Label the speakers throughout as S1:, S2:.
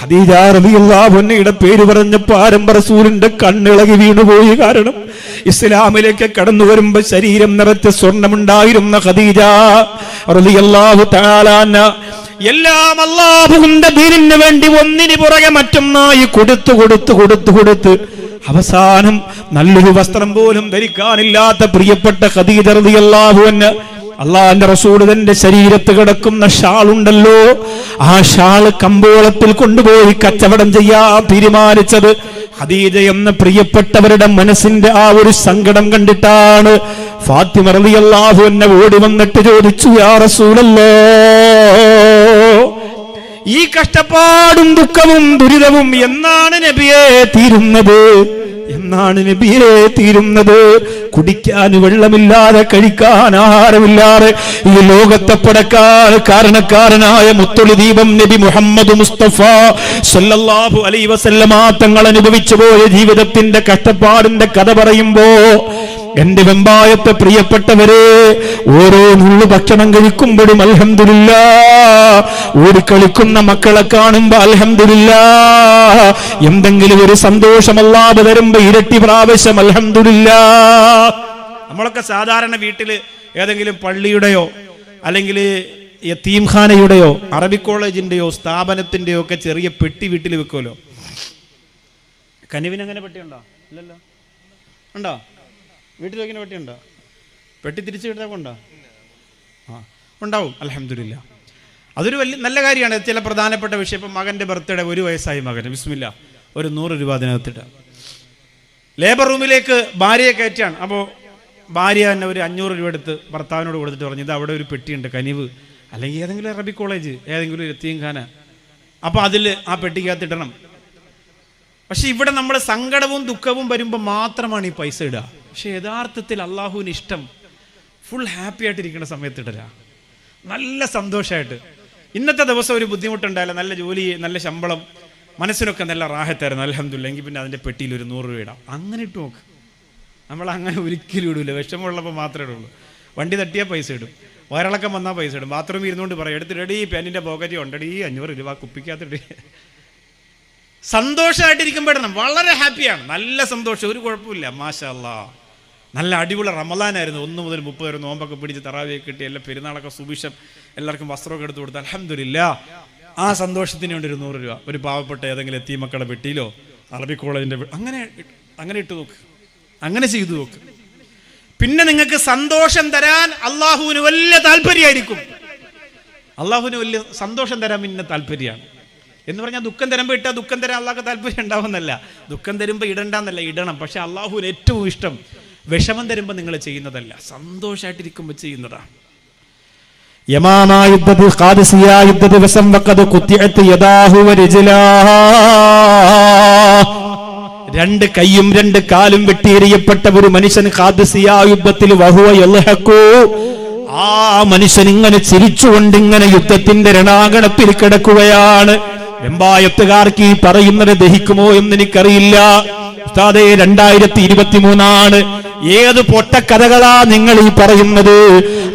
S1: ഖദീജ റളിയല്ലാഹുവിന്റെ പേര് പറഞ്ഞപ്പോ ആരംഭ റസൂലിന്റെ കണ്ണിളകി വീണുപോയ കാരണം ഇസ്ലാമിലേക്ക് കടന്നു വരുമ്പോ ശരീരം നിറച്ച സ്വർണമുണ്ടായിരുന്ന ഖദീജ റളിയല്ലാഹു തആല അൻഹ എല്ലാം അള്ളാഹുവിന്റെ ദീനിന് വേണ്ടി ഒന്നിനു പുറകെ മറ്റൊന്നായി കൊടുത്തു കൊടുത്തു കൊടുത്തു കൊടുത്ത് അവസാനം നല്ലൊരു വസ്ത്രം പോലും ധരിക്കാനില്ലാത്ത പ്രിയപ്പെട്ട ഖദീജ റളിയല്ലാഹു അൻഹ അള്ളാന്റെ റസൂൽ ശരീരത്ത് കിടക്കുന്ന ഷാളുണ്ടല്ലോ. ആ ഷാൾ കമ്പോളത്തിൽ കൊണ്ടുപോയി കച്ചവടം ചെയ്യാൻ തീരുമാനിച്ചത്. ഹദീജ എന്ന പ്രിയപ്പെട്ടവരുടെ മനസ്സിന്റെ ആ ഒരു സങ്കടം കണ്ടിട്ടാണ് ഫാത്തിമ റളിയല്ലാഹു എന്നെ ഓടി വന്നിട്ട് ചോദിച്ചു യാ റസൂലല്ലോ ഈ കഷ്ടപ്പാടും ദുഃഖവും ദുരിതവും എന്നാണ് നബിയെ തീരുന്നത്? എന്നാണ് നബിയെ തീരുന്നത്. കുടിക്കാൻ വെള്ളമില്ലാതെ കഴിക്കാൻ ആഹാരമില്ലാതെ ഈ ലോകത്തെ പടക്കാൻ കാരണക്കാരനായ മുത്തൊളി ദീപം നബി മുഹമ്മദ് മുസ്തഫ സല്ലല്ലാഹു അലൈ വസല്ലമ അനുഭവിച്ചു പോയ ജീവിതത്തിന്റെ കഷ്ടപ്പാടിന്റെ കഥ പറയുമ്പോ എന്റെ വെമ്പായത്തെ പ്രിയപ്പെട്ടവരെ ഓരോ നുള്ളു ഭക്ഷണം കഴിക്കുമ്പോഴും അലഹമില്ല ഓടിക്കളിക്കുന്ന മക്കളെ കാണുമ്പോ അലഹമില്ല എന്തെങ്കിലും ഒരു സന്തോഷമല്ലാതെ വരുമ്പോ ഇരട്ടി പ്രാവശ്യം അലഹമില്ല നമ്മളൊക്കെ സാധാരണ വീട്ടിൽ ഏതെങ്കിലും പള്ളിയുടെയോ അല്ലെങ്കിൽ യത്തീംഖാനയുടെയോ അറബി കോളേജിന്റെയോ സ്ഥാപനത്തിന്റെയോ ഒക്കെ ചെറിയ പെട്ടി വീട്ടിൽ വെക്കുമല്ലോ കനിവിന് അങ്ങനെ പെട്ടിയുണ്ടോ? ഇല്ലല്ലോ. ഉണ്ടോ? വീട്ടിൽ പെട്ടി പെട്ടിയുണ്ടോ പെട്ടി തിരിച്ചു കിട്ടാൻ ഉണ്ടോ ആ ഉണ്ടാവും. അലഹമില്ല അതൊരു വലിയ നല്ല കാര്യമാണ്. ചില പ്രധാനപ്പെട്ട വിഷയം. ഇപ്പം മകന്റെ ബർത്ത്ഡേ ഒരു വയസ്സായി മകൻ വിസ്മില്ല ഒരു നൂറ് രൂപ അതിനകത്തിട്ട്. ലേബർ റൂമിലേക്ക് ഭാര്യയെ കയറ്റാണ് അപ്പോൾ ഭാര്യ തന്നെ ഒരു അഞ്ഞൂറ് രൂപ എടുത്ത് ഭർത്താവിനോട് കൊടുത്തിട്ട് പറഞ്ഞു ഇത് അവിടെ ഒരു പെട്ടിയുണ്ട് കനിവ്. അല്ലെങ്കിൽ ഏതെങ്കിലും അറബി കോളേജ് ഏതെങ്കിലും ഒരു എത്തിയംഖാന. അപ്പോൾ അതിൽ ആ പെട്ടിക്കകത്ത് ഇടണം. പക്ഷെ ഇവിടെ നമ്മൾ സങ്കടവും ദുഃഖവും വരുമ്പോൾ മാത്രമാണ് ഈ പൈസ ഇടുക. പക്ഷെ യഥാർത്ഥത്തിൽ അള്ളാഹുവിന് ഇഷ്ടം ഫുൾ ഹാപ്പി ആയിട്ടിരിക്കുന്ന സമയത്ത് ഇടരാ നല്ല സന്തോഷമായിട്ട് ഇന്നത്തെ ദിവസം ഒരു ബുദ്ധിമുട്ടുണ്ടായില്ല. നല്ല ജോലി നല്ല ശമ്പളം മനസ്സിനൊക്കെ നല്ല റാഹത്തായിരുന്നു. അലഹമില്ല എങ്കിൽ പിന്നെ അതിന്റെ പെട്ടിയിൽ ഒരു നൂറ് രൂപ ഇടാം. അങ്ങനെ ഇട്ട് നോക്ക്. നമ്മൾ അങ്ങനെ ഒരിക്കലും ഇടൂല. വിഷമമുള്ളപ്പോൾ മാത്രമേ ഇടുള്ളൂ. വണ്ടി തട്ടിയാൽ പൈസ ഇടും. വയറിളക്കം വന്നാൽ പൈസ ഇടും. ബാത്റൂമിൽ ഇരുന്നുകൊണ്ട് പറയും എടുത്തിടടി പെന്നിന്റെ പോക്കറ്റ് ഉണ്ടടി അഞ്ഞൂറ് രൂപ കുപ്പിക്കകത്തിടേ സന്തോഷമായിട്ടിരിക്കുമ്പോഴണം വളരെ ഹാപ്പിയാണ്. നല്ല സന്തോഷം. ഒരു കുഴപ്പമില്ല. മാഷല്ല നല്ല അടിപൊളി റമലാനായിരുന്നു. ഒന്ന് മുതൽ മുപ്പത് വരെ നോമ്പൊക്കെ പിടിച്ച് തറാവിയൊക്കെ കിട്ടി എല്ലാ പെരുന്നാളൊക്കെ സുഭിഷം എല്ലാവർക്കും വസ്ത്രമൊക്കെ എടുത്ത് കൊടുത്ത്. അലഹമില്ല ആ സന്തോഷത്തിന് വേണ്ടി ഒരു നൂറ് രൂപ. ഒരു പാവപ്പെട്ട ഏതെങ്കിലും എത്തി മക്കളെ വെട്ടിയിലോ അറബി കോളേജിന്റെ അങ്ങനെ അങ്ങനെ ഇട്ട് നോക്ക്. അങ്ങനെ ചെയ്തു നോക്ക്. പിന്നെ നിങ്ങൾക്ക് സന്തോഷം തരാൻ അള്ളാഹുവിന് വലിയ താല്പര്യമായിരിക്കും. അള്ളാഹുവിന് വലിയ സന്തോഷം തരാൻ പിന്നെ താല്പര്യമാണ്. എന്ന് പറഞ്ഞാൽ ദുഃഖം തരുമ്പോൾ ഇട്ടാൽ ദുഃഖം തരാൻ അള്ളാഹ് താല്പര്യം ഉണ്ടാവുന്നല്ല ദുഃഖം തരുമ്പോൾ ഇടണ്ടെന്നല്ല ഇടണം. പക്ഷെ അള്ളാഹുവിന് ഏറ്റവും ഇഷ്ടം വിഷമം തരുമ്പോൾ നിങ്ങൾ ചെയ്യുന്നതല്ല. സന്തോഷമായിട്ടിരിക്കുമ്പോൾ ചെയ്യുന്നതാണ് യമാമ യുദ്ധത്തിൽ ഖാദിസിയ യുദ്ധ ദിവസം വക്കത് കുത്തിയത്ത് യദാഹു വരിജിലാഹ. രണ്ട് കൈയും രണ്ട് കാലും വെട്ടിയെറിയപ്പെട്ട ഒരു മനുഷ്യൻ ഖാദിസിയ യുദ്ധത്തിൽ വഹുവ യൽഹഖു. ആ മനുഷ്യൻ ഇങ്ങനെ ചിരിച്ചുകൊണ്ട് ഇങ്ങനെ യുദ്ധത്തിന്റെ രണാകണത്തിൽ കിടക്കുകയാണ്. വെമ്പായത്തുകാർക്ക് ഈ പറയുന്നത് ദഹിക്കുമോ എന്ന് എനിക്കറിയില്ല. ഉസ്താദേ രണ്ടായിരത്തി ഇരുപത്തി മൂന്നാണ് ഏത് പൊട്ടക്കഥകളാ നിങ്ങൾ ഈ പറയുന്നത്?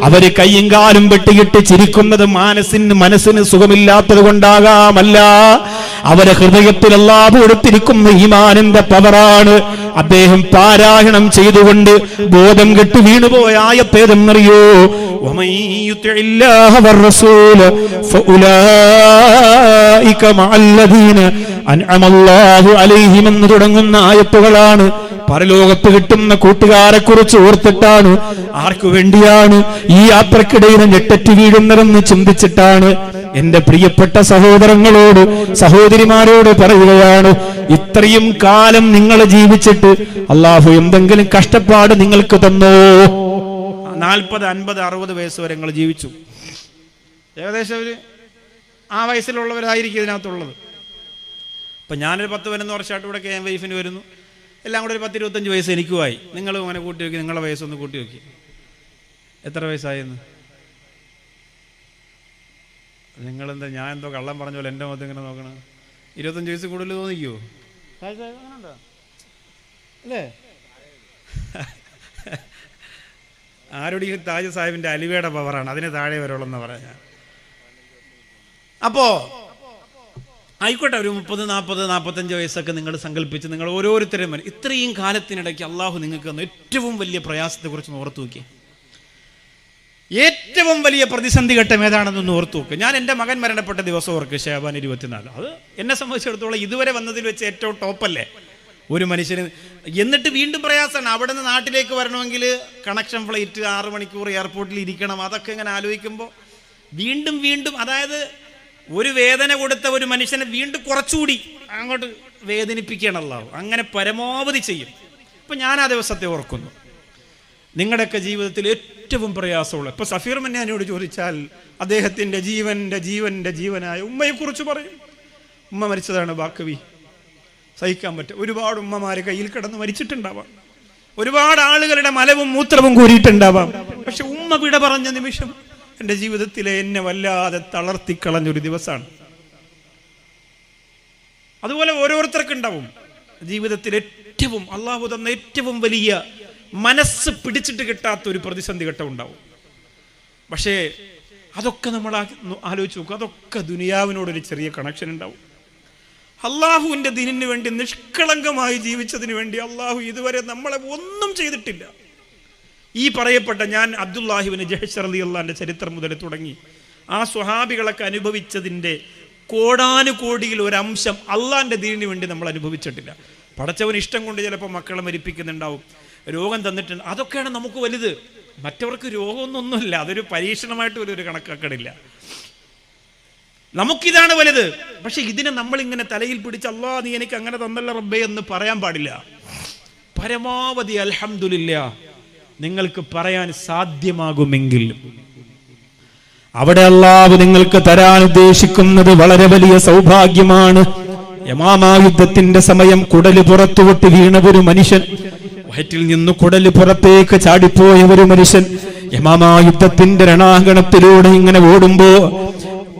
S1: അവർ കയ്യും കാലും വെട്ടിയിട്ട് ചിരിക്കുന്നത് മനസ്സിന് മനസ്സിന് സുഖമില്ലാത്തത് കൊണ്ടാകാമല്ല. അവരെ ഹൃദയത്തിൽ അല്ലാതെ എടുത്തിരിക്കുന്ന ഈമാനിന്റെ പവറാണ്. അദ്ദേഹം പാരായണം ചെയ്തുകൊണ്ട് ബോധം കെട്ട് വീണുപോയ ആയത്തേതെന്നറിയോ? ومن يطع الله والرسول فأولئك مع الذين أنعم الله عليهم എന്ന് തുടങ്ങുന്ന ആയത്തുകളാണ് പരലോകത്ത് കിട്ടുന്ന കൂട്ടുകാരെ കുറിച്ച് ഓർത്തിട്ടാണ് ആർക്കു വേണ്ടിയാണ് ഈ യാത്രക്കിടയിൽ ഞെട്ടറ്റ് വീഴുന്നതെന്ന് ചിന്തിച്ചിട്ടാണ് എന്റെ പ്രിയപ്പെട്ട സഹോദരങ്ങളോട് സഹോദരിമാരോട് പറയുകയാണ് ഇത്രയും കാലം നിങ്ങൾ ജീവിച്ചിട്ട് അള്ളാഹു എന്തെങ്കിലും കഷ്ടപ്പാട് നിങ്ങൾക്ക് തന്നോ നാൽപ്പത് അൻപത് അറുപത് വയസ്സ് വരെ ഞങ്ങൾ ജീവിച്ചു. ഏകദേശം ഒരു ആ വയസ്സിലുള്ളവരായിരിക്കും ഇതിനകത്തുള്ളത്. ഇപ്പം ഞാനൊരു പത്ത് പതിനൊന്ന് വർഷമായിട്ട് ഇവിടെ കെ എം വൈഫിന് വരുന്നു. എല്ലാം കൂടെ ഒരു പത്ത് ഇരുപത്തഞ്ച് വയസ്സ് എനിക്കുമായി. നിങ്ങളും അങ്ങനെ കൂട്ടി വെക്കി നിങ്ങളുടെ വയസ്സൊന്ന് കൂട്ടി വെക്കി. എത്ര വയസ്സായെന്ന്? നിങ്ങളെന്താ ഞാൻ എന്തോ കള്ളം പറഞ്ഞ പോലെ എന്റെ മുഖത്ത് ഇങ്ങനെ നോക്കണം ഇരുപത്തഞ്ച് വയസ്സ് കൂടുതൽ തോന്നിക്കുമോ അല്ലേ? ആരോട് ഈ താജ് സാഹിബിന്റെ അലിവയുടെ പവറാണ്? അതിനെ താഴെ വരുള്ളൂ എന്ന് അപ്പോ ആയിക്കോട്ടെ ഒരു മുപ്പത് നാൽപ്പത് നാൽപ്പത്തഞ്ച് വയസ്സൊക്കെ നിങ്ങൾ സങ്കല്പിച്ച് നിങ്ങൾ ഓരോരുത്തരും വരും. ഇത്രയും കാലത്തിനിടയ്ക്ക് അള്ളാഹു നിങ്ങൾക്ക് തന്ന ഏറ്റവും വലിയ പ്രയാസത്തെക്കുറിച്ച് ഓർത്തു നോക്കി ഏറ്റവും വലിയ പ്രതിസന്ധി ഘട്ടം ഏതാണെന്നൊന്ന് ഓർത്തു നോക്കുക ഞാൻ എന്റെ മകൻ മരണപ്പെട്ട ദിവസം ഓർക്ക് ഷേബാൻ ഇരുപത്തിനാല്. അത് എന്നെ സംബന്ധിച്ചിടത്തോളം ഇതുവരെ വന്നതിൽ വെച്ച് ഏറ്റവും ടോപ്പല്ലേ? ഒരു മനുഷ്യന് എന്നിട്ട് വീണ്ടും പ്രയാസമാണ്. അവിടെ നിന്ന് നാട്ടിലേക്ക് വരണമെങ്കിൽ കണക്ഷൻ ഫ്ലൈറ്റ് ആറ് മണിക്കൂർ എയർപോർട്ടിൽ ഇരിക്കണം. അതൊക്കെ ഇങ്ങനെ ആലോചിക്കുമ്പോൾ വീണ്ടും വീണ്ടും അതായത് ഒരു വേദന കൊടുത്ത ഒരു മനുഷ്യനെ വീണ്ടും കുറച്ചുകൂടി അങ്ങോട്ട് വേദനിപ്പിക്കണല്ലോ അങ്ങനെ പരമാവധി ചെയ്യും. ഇപ്പം ഞാൻ ആ ദിവസത്തെ ഓർക്കുന്നു. നിങ്ങളുടെയൊക്കെ ജീവിതത്തിൽ ഏറ്റവും പ്രയാസമുള്ള ഇപ്പൊ സഫീർ മന്നാനോട് ചോദിച്ചാൽ അദ്ദേഹത്തിന്റെ ജീവന്റെ ജീവന്റെ ജീവനായ ഉമ്മയെക്കുറിച്ച് പറയും. ഉമ്മ മരിച്ചതാണ് ബാക്കവി. സഹിക്കാൻ പറ്റും. ഒരുപാട് ഉമ്മമാരെ കയ്യിൽ കിടന്ന് മരിച്ചിട്ടുണ്ടാവാം. ഒരുപാട് ആളുകളുടെ മലവും മൂത്രവും കൂരിയിട്ടുണ്ടാവാം. പക്ഷെ ഉമ്മ വിട പറഞ്ഞ നിമിഷം എന്റെ ജീവിതത്തിലെ എന്നെ വല്ലാതെ തളർത്തിക്കളഞ്ഞൊരു ദിവസമാണ്. അതുപോലെ ഓരോരുത്തർക്കുണ്ടാവും. ജീവിതത്തിൽ ഏറ്റവും അള്ളാഹു തന്ന ഏറ്റവും വലിയ മനസ്സ് പിടിച്ചിട്ട് കിട്ടാത്ത ഒരു പ്രതിസന്ധി ഘട്ടം ഉണ്ടാവും പക്ഷേ അതൊക്കെ നമ്മൾ ആലോചിച്ച് നോക്കും. അതൊക്കെ ദുനിയാവിനോടൊരു ചെറിയ കണക്ഷൻ ഉണ്ടാവും. അള്ളാഹുവിന്റെ ദിനിന് വേണ്ടി നിഷ്കളങ്കമായി ജീവിച്ചതിന് വേണ്ടി അള്ളാഹു ഇതുവരെ നമ്മളെ ഒന്നും ചെയ്തിട്ടില്ല. ഈ പറയപ്പെട്ട ഞാൻ അബ്ദുല്ലാഹിബിന് ജഹഷർ അലി അള്ളാന്റെ ചരിത്രം മുതൽ തുടങ്ങി. ആ സ്വഹാബികളൊക്കെ അനുഭവിച്ചതിന്റെ കോടാനുകോടിയിൽ ഒരംശം അള്ളാന്റെ ദീനിന് വേണ്ടി നമ്മൾ അനുഭവിച്ചിട്ടില്ല. പടച്ചവൻ ഇഷ്ടം കൊണ്ട് ചിലപ്പോൾ മക്കളെ മരിപ്പിക്കുന്നുണ്ടാവും. രോഗം തന്നിട്ടുണ്ട്. അതൊക്കെയാണ് നമുക്ക് വലുത്. മറ്റവർക്ക് രോഗമൊന്നൊന്നുമില്ല അതൊരു പരീക്ഷണമായിട്ട് ഒരു കണക്കാക്കണില്ല. നമുക്കിതാണ് വലുത്. പക്ഷെ ഇതിനെ നമ്മൾ ഇങ്ങനെ തലയിൽ പിടിച്ച് അല്ലാ നീ എനിക്ക് അങ്ങനെ തന്നല്ല റബ്ബേ എന്ന് പറയാൻ പാടില്ല. പരമാവധി അൽഹമില്ല നിങ്ങൾക്ക് പറയാൻ സാധ്യമാകുമെങ്കിൽ. അവിടെ അള്ളാവ് നിങ്ങൾക്ക് തരാൻ ഉദ്ദേശിക്കുന്നത് വളരെ വലിയ സൗഭാഗ്യമാണ്. യമാമായുദ്ധത്തിന്റെ സമയം കുടൽ പുറത്തുവിട്ട് വീണ ഒരു മനുഷ്യൻ വയറ്റിൽ നിന്ന് കുടൽ പുറത്തേക്ക് ചാടിപ്പോയ ഒരു മനുഷ്യൻ യമാമായുദ്ധത്തിന്റെ രണാങ്കണത്തിലൂടെ ഇങ്ങനെ ഓടുമ്പോ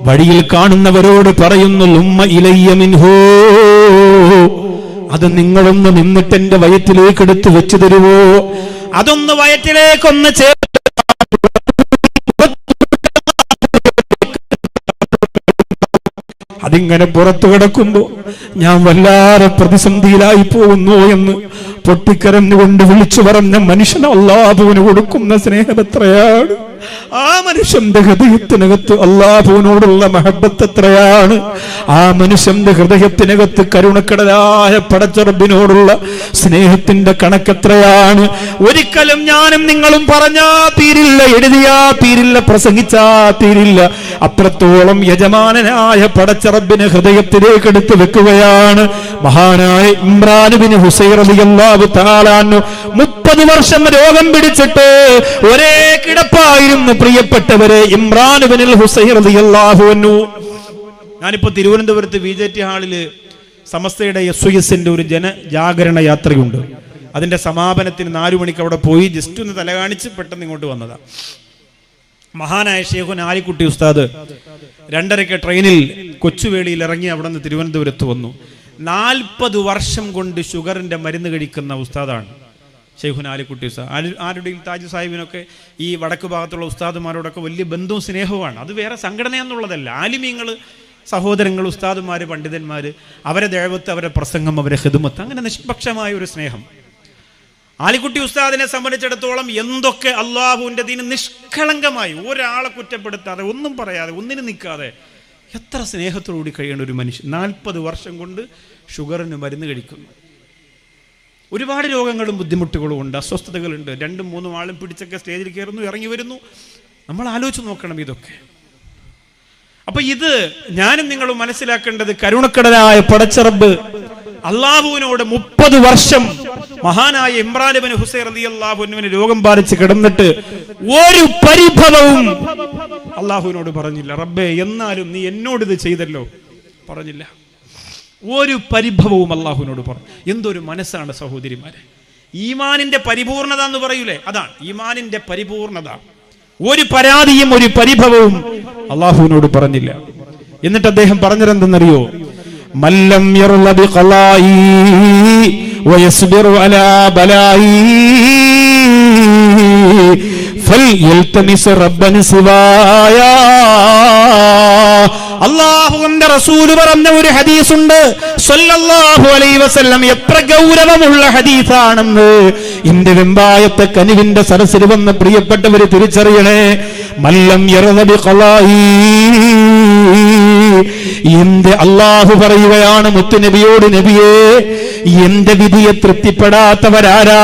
S1: വഴിയിൽ കാണുന്നവരോട് പറയുന്നു ഉമ്മ ഇലയ്യ മിൻഹോ. അത് നിങ്ങളൊന്ന് നിന്നിട്ട് എന്റെ വയറ്റിലേക്ക് എടുത്തു വെച്ചു തരുവോ? അതൊന്ന് വയറ്റിലേക്കൊന്ന് അതിങ്ങനെ പുറത്തു കിടക്കുമ്പോ ഞാൻ വല്ലാതെ പ്രതിസന്ധിയിലായി പോകുന്നു എന്ന് പൊട്ടിക്കരഞ്ഞുകൊണ്ട് വിളിച്ചു പറഞ്ഞ അള്ളാഹുവിന് കൊടുക്കുന്ന സ്നേഹം എത്രയാണ്? ആ മനുഷ്യന്റെ ഹൃദയത്തിനകത്ത് അള്ളാഹുവിനോടുള്ള മഹബത്ത് എത്രയാണ്? ആ മനുഷ്യന്റെ ഹൃദയത്തിനകത്ത് കരുണക്കടലായ പടച്ചറബിനോടുള്ള സ്നേഹത്തിന്റെ കണക്കെത്രയാണ് ഒരിക്കലും ഞാനും നിങ്ങളും പറഞ്ഞാ തീരില്ല എഴുതിയാ തീരില്ല പ്രസംഗിച്ചാ തീരില്ല. അത്രത്തോളം യജമാനനായ പടച്ചറബിന് ഹൃദയത്തിലേക്ക് എടുത്ത് വെക്കുകയാണ് മഹാനായ ഇമ്രാനുബിന് ഹുസൈർ അലി അള്ളാഹു താലാന്നു മുപ്പത് വർഷം രോഗം പിടിച്ചിട്ട് ഒരേ കിടപ്പായിരുന്നു. പ്രിയപ്പെട്ടവരെ ഇമ്രാനുബിനിൽ ഹുസൈൻ ഞാനിപ്പോ തിരുവനന്തപുരത്ത് വി ജെ ടി ഹാളിൽ സമസ്തയുടെ എസ് എസിന്റെ ഒരു ജനജാഗരണ യാത്രയുണ്ട്. അതിന്റെ സമാപനത്തിന് നാലു മണിക്ക് അവിടെ പോയി ജസ്റ്റ് ഒന്ന് തല കാണിച്ച് പെട്ടെന്ന് ഇങ്ങോട്ട് വന്നതാ. മഹാനായ ഷേഖുൻ ആലിക്കുട്ടി ഉസ്താദ് രണ്ടരയ്ക്ക് ട്രെയിനിൽ കൊച്ചുവേളിയിൽ ഇറങ്ങി അവിടെ നിന്ന് തിരുവനന്തപുരത്ത് വന്നു. നാൽപ്പത് വർഷം കൊണ്ട് ഷുഗറിന്റെ മരുന്ന് കഴിക്കുന്ന ഉസ്താദാണ്. ഷെയ്ഖുൻ ആലിക്കുട്ടി ഉസ്താദ്. ആലി ആരുടെയും താജ് സാഹിബിനൊക്കെ ഈ വടക്ക് ഭാഗത്തുള്ള ഉസ്താദുമാരോടൊക്കെ വലിയ ബന്ധവും സ്നേഹവുമാണ്. അത് വേറെ സംഘടന എന്നുള്ളതല്ല ആലിമീങ്ങൾ സഹോദരങ്ങൾ ഉസ്താദുമാർ പണ്ഡിതന്മാർ അവരെ ദേവത്ത് അവരെ പ്രസംഗം അവരെ ഹിദുമത്ത് അങ്ങനെ നിഷ്പക്ഷമായ ഒരു സ്നേഹം. ആലിക്കുട്ടി ഉസ്താദിനെ സംബന്ധിച്ചിടത്തോളം എന്തൊക്കെ അള്ളാഹുവിന്റെ ദീന് നിഷ്കളങ്കമായി ഒരാളെ കുറ്റപ്പെടുത്താതെ ഒന്നും പറയാതെ ഒന്നിനും നിൽക്കാതെ എത്ര സ്നേഹത്തോടുകൂടി കഴിയേണ്ട ഒരു മനുഷ്യൻ നാൽപ്പത് വർഷം കൊണ്ട് ഷുഗറിന് മരുന്ന് കഴിക്കുന്നു. ഒരുപാട് രോഗങ്ങളും ബുദ്ധിമുട്ടുകളും ഉണ്ട് അസ്വസ്ഥതകളുണ്ട്. രണ്ടും മൂന്നും ആളും പിടിച്ചൊക്കെ സ്റ്റേജിൽ കയറുന്നു ഇറങ്ങി വരുന്നു. നമ്മൾ ആലോചിച്ച് നോക്കണം ഇതൊക്കെ. അപ്പൊ ഇത് ഞാനും നിങ്ങളും മനസ്സിലാക്കേണ്ടത് കരുണക്കടലായ പടച്ചറബ് അള്ളാഹുവിനോട് മുപ്പത് വർഷം മഹാനായ ഇമ്രാനുബിൻ ഹുസൈൻ അലി അള്ളാഹുവിന് രോഗം ബാധിച്ച് കിടന്നിട്ട് ഒരു പരിഭവവും അള്ളാഹുവിനോട് പറഞ്ഞില്ല. റബ്ബേ എന്നാലും നീ എന്നോട് ഇത് ചെയ്തല്ലോ? പറഞ്ഞില്ല. ഒരു പരിഭവവും അള്ളാഹുവിനോട് പറഞ്ഞു എന്തൊരു മനസ്സാണ് സഹോദരിമാരെ. ഈമാനിന്റെ പരിപൂർണത എന്ന് പറയൂലേ? അതാണ്. ഈമാനിന്റെ പരിപൂർണത. ഒരു പരാതിയും ഒരു പരിഭവവും അള്ളാഹുവിനോട് പറഞ്ഞില്ല. എന്നിട്ട് അദ്ദേഹം പറഞ്ഞതെന്തെന്നറിയോ? മല്ലം ഫൽ റബ്ബൻ സിവായ അള്ളാഹുവിന്റെ റസൂൽ പറഞ്ഞ ഒരു ഹദീസുണ്ട്. സല്ലല്ലാഹു അലൈഹി വസല്ലം എത്ര ഗൗരവമുള്ള ഹദീസാണെന്ന്. എന്റെ വെമ്പായത്തെ കനിവിന്റെ സരസിൽ വന്ന് പ്രിയപ്പെട്ടവര് തിരിച്ചറിയണേ. മല്ലം ഖലായി. എന്റെ അള്ളാഹു പറയുകയാണ് മുത്തുനബിയോട് നബിയേ എന്റെ വിധിയെ തൃപ്തിപ്പെടാത്തവരാരാ?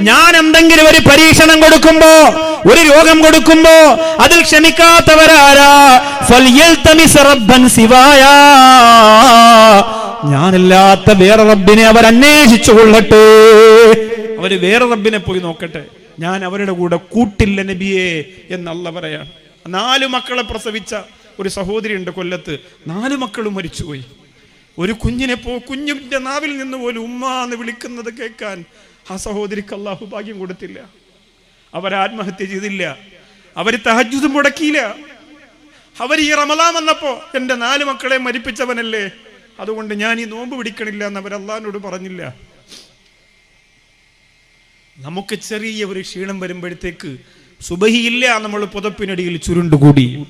S1: ഞാൻ എന്തെങ്കിലും ഒരു പരീക്ഷണം കൊടുക്കുമ്പോ ഒരു രോഗം കൊടുക്കുമ്പോ അതിൽ ക്ഷമിക്കാത്തവരാരാ? ശിവായ ഞാനല്ലാത്ത വേറെ റബ്ബിനെ അവർ അന്വേഷിച്ചു കൊള്ളട്ടെ. അവർ വേറെ റബ്ബിനെ പോയി നോക്കട്ടെ. ഞാൻ അവരുടെ കൂടെ കൂട്ടില്ല നബിയേ എന്നല്ല പറയാണ് നാലു മക്കളെ പ്രസവിച്ച ഒരു സഹോദരി ഉണ്ട് കൊല്ലത്ത്. നാലു മക്കളും മരിച്ചുപോയി. ഒരു കുഞ്ഞിനെ പോ കുഞ്ഞിന്റെ നാവിൽ നിന്ന് പോലും ഉമ്മ എന്ന് വിളിക്കുന്നത് കേൾക്കാൻ ആ സഹോദരിക്ക് അള്ളാഹു ഭാഗ്യം കൊടുത്തില്ല. അവർ ആത്മഹത്യ ചെയ്തില്ല. അവർ തഹജുദ് മുടക്കിയില്ല. അവർ ഈ റമലാൻ വന്നപ്പോ എന്റെ നാല് മക്കളെ മരിപ്പിച്ചവനല്ലേ? അതുകൊണ്ട് ഞാൻ ഈ നോമ്പ് പിടിക്കണില്ല എന്ന് അവർ അള്ളഹാനോട് പറഞ്ഞില്ല. നമുക്ക് ചെറിയ ഒരു ക്ഷീണം വരുമ്പോഴത്തേക്ക് സുബഹിയില്ല നമ്മൾ പുതപ്പിനടിയിൽ ചുരുണ്ടുകൂടി.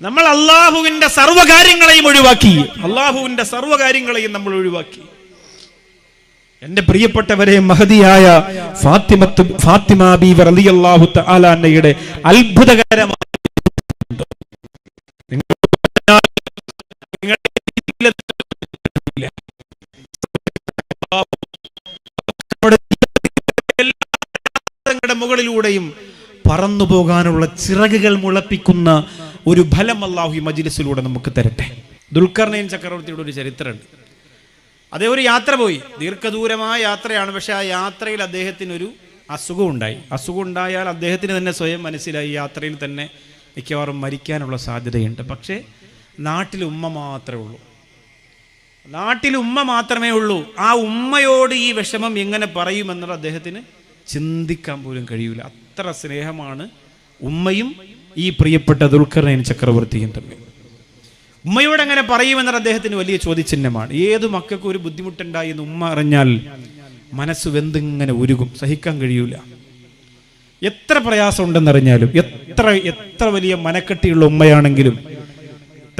S1: നമ്മൾ അള്ളാഹുവിന്റെ സർവകാര്യങ്ങളെയും ഒഴിവാക്കി. അള്ളാഹുവിന്റെ സർവകാര്യങ്ങളെയും നമ്മൾ ഒഴിവാക്കി. എന്റെ പ്രിയപ്പെട്ടവരെ മഹതിയായ ഫാത്തിമത്ത് ഫാത്തിമ ബീവർ റളിയല്ലാഹു തആലാന്നയുടെ അത്ഭുതകരമായ മുകളിലൂടെയും പറന്നു പോകാനുള്ള ചിറകുകൾ മുളപ്പിക്കുന്ന ഒരു ഫലം അള്ളാഹു മജിലിസിലൂടെ നമുക്ക് തരട്ടെ. ദുൽഖർണയൻ ചക്രവർത്തിയുടെ ഒരു ചരിത്രമുണ്ട്. അതേ ഒരു യാത്ര പോയി. ദീർഘദൂരമായ യാത്രയാണ്. പക്ഷെ ആ യാത്രയിൽ അദ്ദേഹത്തിന് ഒരു അസുഖം ഉണ്ടായി അസുഖം ഉണ്ടായാൽ അദ്ദേഹത്തിന് തന്നെ സ്വയം മനസ്സിലായി. യാത്രയിൽ തന്നെ മിക്കവാറും മരിക്കാനുള്ള സാധ്യതയുണ്ട്. പക്ഷേ നാട്ടിൽ ഉമ്മ മാത്രമേ ഉള്ളൂ. നാട്ടിൽ ഉമ്മ മാത്രമേ ഉള്ളൂ. ആ ഉമ്മയോട് ഈ വിഷമം എങ്ങനെ പറയുമെന്നത് അദ്ദേഹത്തിന് ചിന്തിക്കാൻ പോലും കഴിയൂല. അത്ര സ്നേഹമാണ് ഉമ്മയും ഈ പ്രിയപ്പെട്ട ദുൽഖർണയൻ ചക്രവർത്തിയും തമ്മിൽ. ഉമ്മയോട് എങ്ങനെ പറയുമെന്നത് അദ്ദേഹത്തിന് വലിയ ചോദ്യചിഹ്നമാണ്. ഏത് മക്കൾക്കും ഒരു ബുദ്ധിമുട്ടുണ്ടായി എന്ന് ഉമ്മ അറിഞ്ഞാൽ മനസ്സ് വെന്തിങ്ങനെ ഉരുകും. സഹിക്കാൻ കഴിയൂല. എത്ര പ്രയാസം ഉണ്ടെന്നറിഞ്ഞാലും എത്ര എത്ര വലിയ മനക്കെട്ടിയുള്ള ഉമ്മയാണെങ്കിലും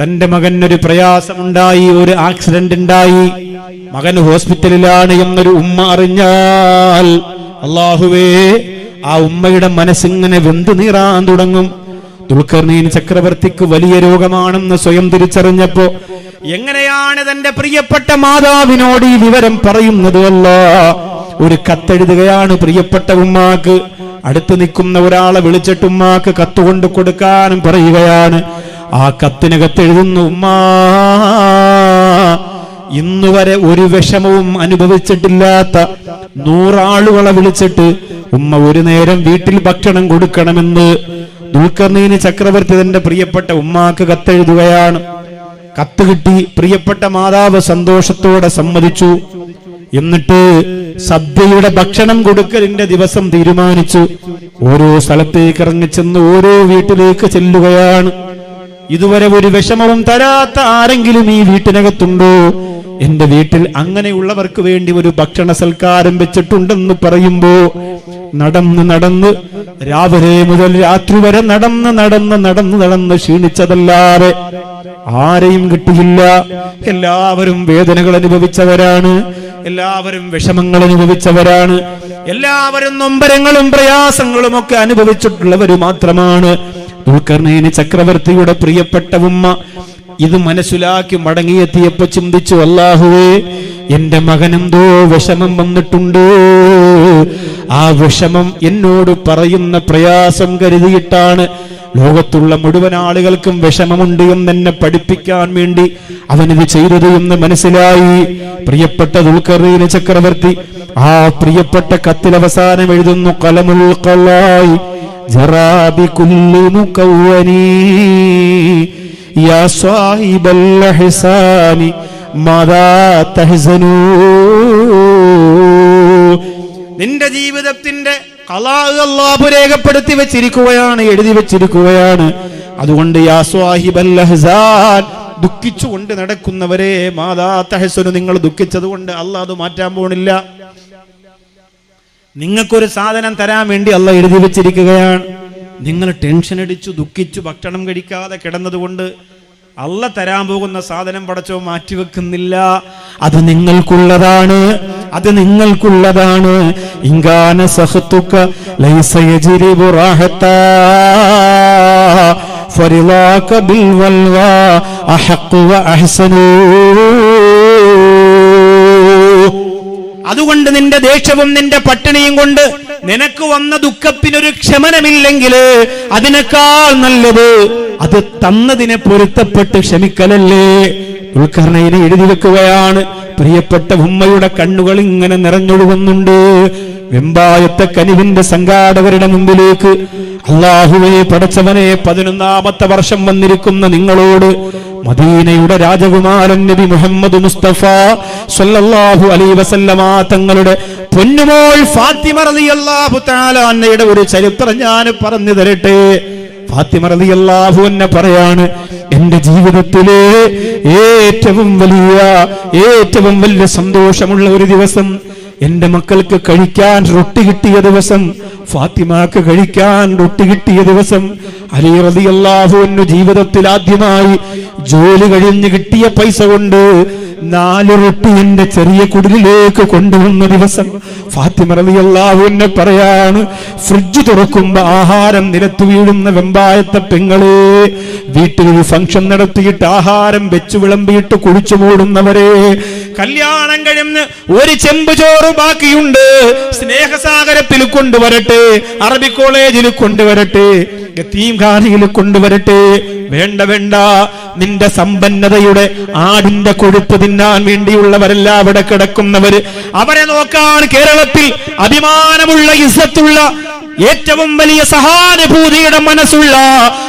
S1: തന്റെ മകനൊരു പ്രയാസമുണ്ടായി ഒരു ആക്സിഡന്റ് ഉണ്ടായി മകൻ ഹോസ്പിറ്റലിലാണ് എന്നൊരു ഉമ്മ അറിഞ്ഞാൽ അള്ളാഹുവേ ആ ഉമ്മയുടെ മനസ്സിങ്ങനെ വെന്തു നീറാൻ തുടങ്ങും. ദുൽഖർണീൻ ചക്രവർത്തിക്ക് വലിയ രോഗമാണെന്ന് സ്വയം തിരിച്ചറിഞ്ഞപ്പോ എങ്ങനെയാണ് തന്റെ പ്രിയപ്പെട്ട മാതാവിനോട് ഈ വിവരം പറയുന്നത് അല്ല? ഒരു കത്തെഴുതുകയാണ് പ്രിയപ്പെട്ട ഉമ്മാക്ക്. അടുത്ത് നിൽക്കുന്ന ഒരാളെ വിളിച്ചിട്ട് ഉമ്മാക്ക് കത്തുകൊണ്ട് കൊടുക്കാനും പറയുകയാണ്. ആ കത്തിനകത്തെഴുതുന്നു ഉമ്മാ ഇന്നുവരെ ഒരു വിഷമവും അനുഭവിച്ചിട്ടില്ലാത്ത നൂറാളുകളെ വിളിച്ചിട്ട് ഉമ്മ ഒരു നേരം വീട്ടിൽ ഭക്ഷണം കൊടുക്കണമെന്ന് ദുൽഖർണീന് ചക്രവർത്തി തന്റെ പ്രിയപ്പെട്ട ഉമ്മാക്ക് കത്തെഴുതുകയാണ്. കത്ത് കിട്ടി പ്രിയപ്പെട്ട മാതാവ് സന്തോഷത്തോടെ സമ്മതിച്ചു. എന്നിട്ട് സദ്യയുടെ ഭക്ഷണം കൊടുക്കലിന്റെ ദിവസം തീരുമാനിച്ചു. ഓരോ സ്ഥലത്തേക്ക് ഇറങ്ങിച്ചെന്ന് ഓരോ വീട്ടിലേക്ക് ചെല്ലുകയാണ്. ഇതുവരെ ഒരു വിഷമവും തരാത്ത ആരെങ്കിലും ഈ വീട്ടിനകത്തുണ്ടോ? എന്റെ വീട്ടിൽ അങ്ങനെയുള്ളവർക്ക് വേണ്ടി ഒരു ഭക്ഷണ സൽക്കാരം വെച്ചിട്ടുണ്ടെന്ന് പറയുമ്പോ നടന്ന് നടന്ന് രാവിലെ മുതൽ രാത്രി വരെ നടന്ന് നടന്ന് നടന്ന് നടന്ന് ക്ഷീണിച്ചതല്ലാതെ ആരെയും കിട്ടിയില്ല. എല്ലാവരും വേദനകൾ അനുഭവിച്ചവരാണ്. എല്ലാവരും വിഷമങ്ങൾ അനുഭവിച്ചവരാണ്. എല്ലാവരും നൊമ്പരങ്ങളും പ്രയാസങ്ങളും ഒക്കെ അനുഭവിച്ചിട്ടുള്ളവര് മാത്രമാണ്. ദുൽഖർണേന് ചക്രവർത്തിയുടെ പ്രിയപ്പെട്ട ഉമ്മ ഇത് മനസ്സിലാക്കി മടങ്ങിയെത്തിയപ്പോ ചിന്തിച്ചു അല്ലാഹുവേ എന്റെ മകനെന്തോ വിഷമം വന്നിട്ടുണ്ട്. ആ വിഷമം എന്നോട് പറയുന്ന പ്രയാസം കരുതിയിട്ടാണ് ലോകത്തുള്ള മുഴുവൻ ആളുകൾക്കും വിഷമമുണ്ട് എന്ന് എന്നെ പഠിപ്പിക്കാൻ വേണ്ടി അവനിത് ചെയ്തത് എന്ന് മനസ്സിലായി. പ്രിയപ്പെട്ട ദുൽഖറീന ചക്രവർത്തി ആ പ്രിയപ്പെട്ട കത്തിൽ അവസാനം എഴുതുന്നു കലമുൽ ഖലായി നിന്റെ ജീവിതത്തിന്റെ അല്ലാഹു രേഖപ്പെടുത്തി വെച്ചിരിക്കുകയാണ് എഴുതി വെച്ചിരിക്കുകയാണ്. അതുകൊണ്ട് യാ ദുഃഖിച്ചുകൊണ്ട് നടക്കുന്നവരെ മാതാ തഹസനു നിങ്ങൾ ദുഃഖിച്ചത് കൊണ്ട് അള്ളാഹ് അത് മാറ്റാൻ പോണില്ല. നിങ്ങൾക്കൊരു സാധനം തരാൻ വേണ്ടി അല്ല എഴുതി വെച്ചിരിക്കുകയാണ്. നിങ്ങൾ ടെൻഷൻ അടിച്ചു ദുഃഖിച്ചു ഭക്ഷണം കഴിക്കാതെ കിടന്നതുകൊണ്ട് അല്ല തരാൻ പോകുന്ന സാധനം പടച്ചോ മാറ്റിവെക്കുന്നില്ല അത് നിങ്ങൾക്കുള്ളതാണ്. അത് നിങ്ങൾക്കുള്ളതാണ്. ഇങ്കാന സഹത്തുക്ക ലൈസയജിരി ബുറാഹത്താ ഫരിലാക ബിൽ വൽവാ അഹഖു അതുകൊണ്ട് നിന്റെ ദേഷ്യവും നിന്റെ പട്ടിണിയും കൊണ്ട് നിനക്ക് വന്ന ദുഃഖത്തിനൊരു ക്ഷമനമില്ലെങ്കിൽ അതിനേക്കാൾ നല്ലത് അത് തന്നതിനെ പൊരുത്തപ്പെട്ട് ക്ഷമിക്കലല്ലേ? ഉൾക്കർണയിനെ എഴുതി വെക്കുകയാണ്. പ്രിയപ്പെട്ട ഉമ്മയുടെ കണ്ണുകൾ ഇങ്ങനെ നിറഞ്ഞൊഴുകുന്നുണ്ട്. വെമ്പായത്തെ കനിവിന്റെ സംഘാടകരുടെ മുമ്പിലേക്ക്. അള്ളാഹുവെ പടച്ചവനെ പതിനൊന്നാമത്തെ വർഷം വന്നിരിക്കുന്ന നിങ്ങളോട് മദീനയുടെ രാജകുമാരൻ നബി മുഹമ്മദ് മുസ്തഫ സല്ലല്ലാഹു അലൈഹി വസല്ലമ തങ്ങളുടെ പൊന്നുമോൾ ഫാത്തിമ റളിയല്ലാഹു തആല അന്നയുടെ ഒരു ചരിത്രം ഞാൻ പറഞ്ഞു തരട്ടെ. ഫാത്തിമ റളിയല്ലാഹു അന്ന പറയാണ് എന്റെ ജീവിതത്തിലെ ഏറ്റവും വലിയ ഏറ്റവും വലിയ സന്തോഷമുള്ള ഒരു ദിവസം എന്റെ മക്കൾക്ക് കഴിക്കാൻ റൊട്ടി കിട്ടിയ ദിവസം ഫാത്തിമാക്ക് കഴിക്കാൻ റൊട്ടി കിട്ടിയ ദിവസം അലി റളിയല്ലാഹു അൻഹു ജീവിതത്തിൽ ആദ്യമായി ജോലി കഴിഞ്ഞ് കിട്ടിയ പൈസ കൊണ്ട് നാല് റൊട്ടി എന്റെ ചെറിയ കുടിലേക്ക് കൊണ്ടുവന്ന ദിവസം ഫാത്തിമ റളിയല്ലാഹു എന്നെ പറയാണ് ഫ്രിഡ്ജ് തുറക്കുമ്പോ ആഹാരം നിരത്തു വീഴുന്ന വെമ്പായത്തെ പെങ്ങളെ വീട്ടിൽ ഒരു ഫംഗ്ഷൻ നടത്തിയിട്ട് ആഹാരം വെച്ചു വിളമ്പിയിട്ട് കുഴിച്ചു മൂടുന്നവരെ കല്യാണം കഴിഞ്ഞ് ഒരു ചെമ്പ് ചോറ് ബാക്കിയുണ്ട് സ്നേഹസാഗരത്തിൽ കൊണ്ടുവരട്ടെ അറബി കോളേജിൽ കൊണ്ടുവരട്ടെ യത്തീംഖാനയിൽ കൊണ്ടുവരട്ടെ. വേണ്ട വേണ്ട. നിന്റെ സമ്പന്നതയുടെ ആടിന്റെ കൊഴുപ്പ് തിന്നാൻ വേണ്ടിയുള്ളവരല്ല അവിടെ കിടക്കുന്നവര്. അവരെ നോക്കാൻ കേരളത്തിൽ അഭിമാനമുള്ള ഇസത്തുള്ള ഏറ്റവും വലിയ സഹാനുഭൂതിയുടെ മനസ്സുള്ള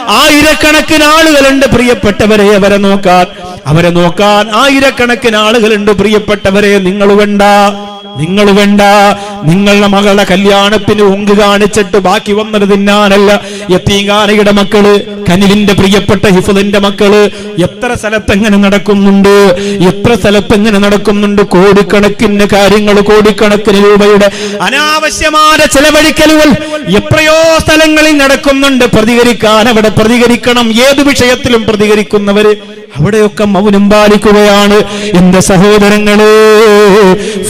S1: ആയിരക്കണക്കിന് ആളുകളുണ്ട് പ്രിയപ്പെട്ടവരെ അവരെ നോക്കാൻ. അവരെ നോക്കാൻ ആയിരക്കണക്കിന് ആളുകളുണ്ട് പ്രിയപ്പെട്ടവരെ നിങ്ങൾ വേണ്ട. നിങ്ങൾ വേണ്ട. നിങ്ങളുടെ മകളുടെ കല്യാണത്തിന് ഉങ്ക് കാണിച്ചിട്ട് ബാക്കി വന്നത് തിന്നാനല്ല. എത്തീങ്കാനയുടെ മക്കൾ. കനിലിന്റെ പ്രിയപ്പെട്ട ഹിഫുദിന്റെ മക്കൾ എത്ര സ്ഥലത്ത് എങ്ങനെ നടക്കുന്നുണ്ട്? എത്ര സ്ഥലത്ത് എങ്ങനെ നടക്കുന്നുണ്ട്? കോടിക്കണക്കിന് കാര്യങ്ങൾ കോടിക്കണക്കിന് രൂപയുടെ അനാവശ്യമായ ചെലവഴിക്കലുകൾ എത്രയോ സ്ഥലങ്ങളിൽ നടക്കുന്നുണ്ട്. പ്രതികരിക്കാൻ അവിടെ പ്രതികരിക്കണം. ഏത് വിഷയത്തിലും പ്രതികരിക്കുന്നവര് അവിടെയൊക്കെ മൗനം പാലിക്കുകയാണ്. എന്റെ സഹോദരങ്ങളെ